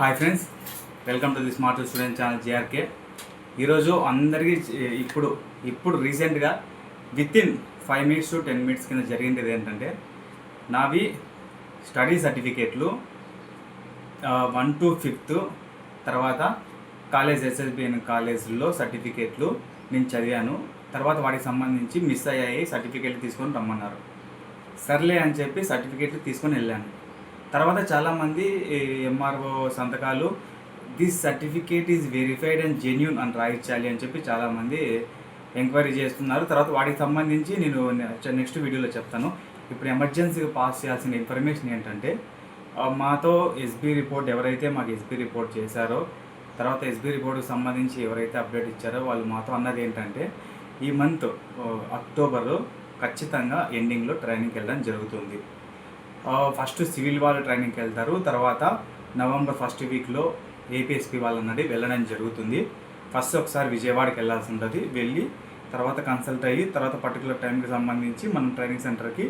Hi friends welcome to the smart student channel JRK ఈరోజు అందరికీ ఇప్పుడు ఇప్పుడు రీసెంట్గా within five minutes to ten minutes కింద జరిగింది ఏంటంటే నావి స్టడీ సర్టిఫికేట్లు వన్ టు ఫిఫ్త్ తర్వాత కాలేజ్ ఎస్ఎస్బిఎన్ కాలేజ్లో సర్టిఫికేట్లు నేను చదివాను. తర్వాత వాటికి సంబంధించి మిస్ అయ్యాయి సర్టిఫికేట్లు తీసుకొని రమ్మన్నారు. సర్లే అని చెప్పి సర్టిఫికేట్లు తీసుకొని వెళ్ళాను. తర్వాత చాలామంది ఎంఆర్ఓ సంతకాలు this certificate is verified and genuine అని రాయించాలి అని చెప్పి చాలామంది ఎంక్వైరీ చేస్తున్నారు. తర్వాత వాటికి సంబంధించి నేను నెక్స్ట్ వీడియోలో చెప్తాను. ఇప్పుడు ఎమర్జెన్సీగా పాస్ చేయాల్సిన ఇన్ఫర్మేషన్ ఏంటంటే మాతో ఎస్బీ రిపోర్ట్ ఎవరైతే మాకు ఎస్బీ రిపోర్ట్ చేశారో తర్వాత ఎస్బీ రిపోర్ట్కి సంబంధించి ఎవరైతే అప్డేట్ ఇచ్చారో వాళ్ళు మాతో అన్నది ఏంటంటే ఈ మంత్ అక్టోబర్ ఖచ్చితంగా ఎండింగ్లో ట్రైనింగ్కి వెళ్ళడం జరుగుతుంది. ఫస్ట్ సివిల్ వాళ్ళు ట్రైనింగ్కి వెళ్తారు. తర్వాత నవంబర్ ఫస్ట్ వీక్లో ఏపీఎస్పీ వాళ్ళన్నది వెళ్ళడం జరుగుతుంది. ఫస్ట్ ఒకసారి విజయవాడకి వెళ్ళాల్సి ఉంటుంది. వెళ్ళి తర్వాత కన్సల్ట్ అయ్యి తర్వాత పర్టికులర్ టైంకి సంబంధించి మనం ట్రైనింగ్ సెంటర్కి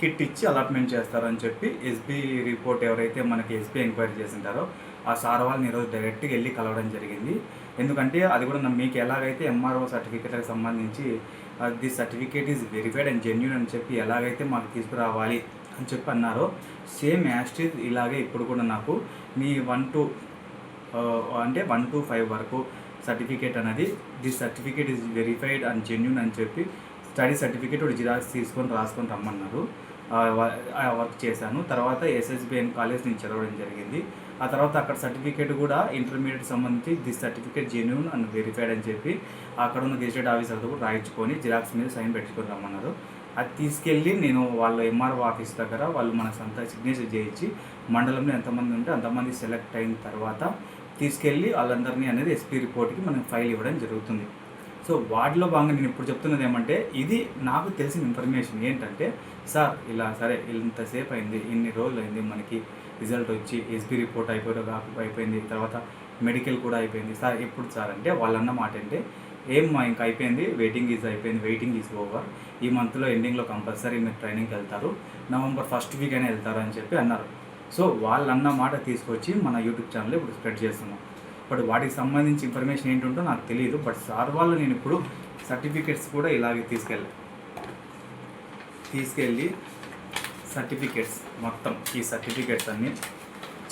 కిట్ ఇచ్చి అలాట్మెంట్ చేస్తారని చెప్పి ఎస్బీ రిపోర్ట్ ఎవరైతే మనకి ఎస్బీ ఎంక్వైరీ చేసింటారో ఆ సార్ వాళ్ళని ఈరోజు డైరెక్ట్గా వెళ్ళి కలవడం జరిగింది. ఎందుకంటే అది కూడా మీకు ఎలాగైతే ఎంఆర్ఓ సర్టిఫికేట్కి సంబంధించి the certificate is verified and genuine అని చెప్పి ఎలాగైతే మాకు తీసుకురావాలి అని చెప్పి అన్నారో. సేమ్ యాస్టిజ్ ఇలాగే ఇప్పుడు కూడా నాకు మీ వన్ టు అంటే వన్ టు ఫైవ్ వరకు సర్టిఫికేట్ అనేది this certificate is verified and genuine అని చెప్పి స్టడీ సర్టిఫికేట్ ఒక జిరాక్స్ తీసుకొని రాసుకొని రమ్మన్నారు. వర్క్ చేశాను. తర్వాత ఎస్ఎస్బిఎన్ కాలేజ్ నేను చదవడం జరిగింది. ఆ తర్వాత అక్కడ సర్టిఫికేట్ కూడా ఇంటర్మీడియట్ సంబంధించి this certificate genuine and verified అని చెప్పి అక్కడ ఉన్న గెజిటెడ్ ఆఫీసర్తో కూడా రాయించుకొని జిరాక్స్ మీద సైన్ పెట్టుకొని రమ్మన్నారు. అది తీసుకెళ్ళి నేను వాళ్ళ ఎంఆర్ఓ ఆఫీస్ దగ్గర వాళ్ళు మన సంత సిగ్నేచర్ చేయించి మండలంలో ఎంతమంది ఉంటే అంతమంది సెలెక్ట్ అయిన తర్వాత తీసుకెళ్ళి వాళ్ళందరినీ అనేది ఎస్పీ రిపోర్ట్కి మనం ఫైల్ ఇవ్వడం జరుగుతుంది. సో వాటిలో భాగంగా నేను ఇప్పుడు చెప్తున్నది ఏమంటే ఇది నాకు తెలిసిన ఇన్ఫర్మేషన్ ఏంటంటే సార్ ఇలా సరే ఇంతసేపు అయింది ఇన్ని రోజులు అయింది మనకి రిజల్ట్ వచ్చి ఎస్బీ రిపోర్ట్ అయిపోయి అయిపోయింది తర్వాత మెడికల్ కూడా అయిపోయింది. సార్ ఎప్పుడు సార్ అంటే వాళ్ళన్న మాట అంటే ఏం మా ఇంకా అయిపోయింది? వెయిటింగ్ ఈజ్ అయిపోయింది. వెయిటింగ్ ఈజ్ ఓవర్ ఈ మంత్లో ఎండింగ్లో కంపల్సరీ మీరు ట్రైనింగ్కి వెళ్తారు. నవంబర్ ఫస్ట్ వీక్ అయినా వెళ్తారు అని చెప్పి అన్నారు. సో వాళ్ళన్న మాట తీసుకొచ్చి మన యూట్యూబ్ ఛానల్ ఇప్పుడు స్ప్రెడ్ చేస్తున్నాం. బట్ వాటికి సంబంధించి ఇన్ఫర్మేషన్ ఏంటంటో నాకు తెలియదు బట్ సార్ వాళ్ళు నేను ఇప్పుడు సర్టిఫికెట్స్ కూడా ఇలాగే తీసుకెళ్ళి తీసుకెళ్ళి సర్టిఫికెట్స్ మొత్తం ఈ సర్టిఫికెట్స్ అన్నీ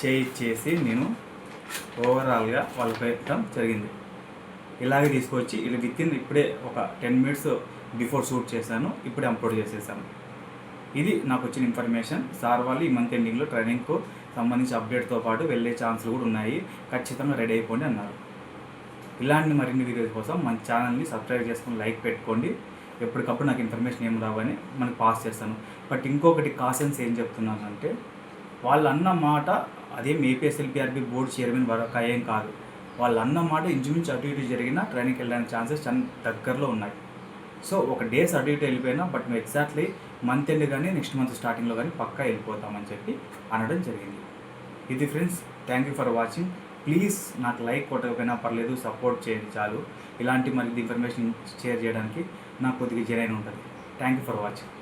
చేయించేసి నేను ఓవరాల్గా వాళ్ళకి పెట్టడం జరిగింది. ఇలాగే తీసుకొచ్చి ఇలా విత్ ఇన్ ఇప్పుడే ఒక టెన్ మినిట్స్ బిఫోర్ షూట్ చేశాను ఇప్పుడే అప్లోడ్ చేసేసాను. ఇది నాకు వచ్చిన ఇన్ఫర్మేషన్. సార్ వాళ్ళు ఈ మంత్ ఎండింగ్లో ట్రైనింగ్కు సంబంధించి అప్డేట్తో పాటు వెళ్ళే ఛాన్సులు కూడా ఉన్నాయి. ఖచ్చితంగా రెడీ అయిపోండి అన్నారు. ఇలాంటి మరిన్ని వీడియోస్ కోసం మన ఛానల్ని సబ్స్క్రైబ్ చేసుకుని లైక్ పెట్టుకోండి. ఎప్పటికప్పుడు నాకు ఇన్ఫర్మేషన్ ఏం రావని మనకి పాస్ చేస్తాను. బట్ ఇంకొకటి కాషన్స్ ఏం చెప్తున్నానంటే వాళ్ళు అన్న మాట అదేం ఏపీఎస్ఎల్పిఆర్బి బోర్డు చైర్మన్ వరకు ఏం కాదు. వాళ్ళు అన్న మాట ఇంచుమించు అటు ఇటు జరిగినా ట్రైనింగ్కి వెళ్ళడానికి ఛాన్సెస్ చాలా దగ్గరలో ఉన్నాయి. సో ఒక డేస్ అటు ఇటు వెళ్ళిపోయినా బట్ మేము ఎగ్జాక్ట్లీ మంత్ ఎండ్ కానీ నెక్స్ట్ మంత్ స్టార్టింగ్లో కానీ పక్కా వెళ్ళిపోతామని చెప్పి అనడం జరిగింది. ఇది friends thank you for watching. Please నాకు లైక్ కొట్టకపోయినా పర్లేదు సపోర్ట్ చేయండి చాలు. ఇలాంటి మరి ఇన్ఫర్మేషన్ షేర్ చేయడానికి నాకు కొద్దిగా జరైన ఉంటుంది. Thank you for watching.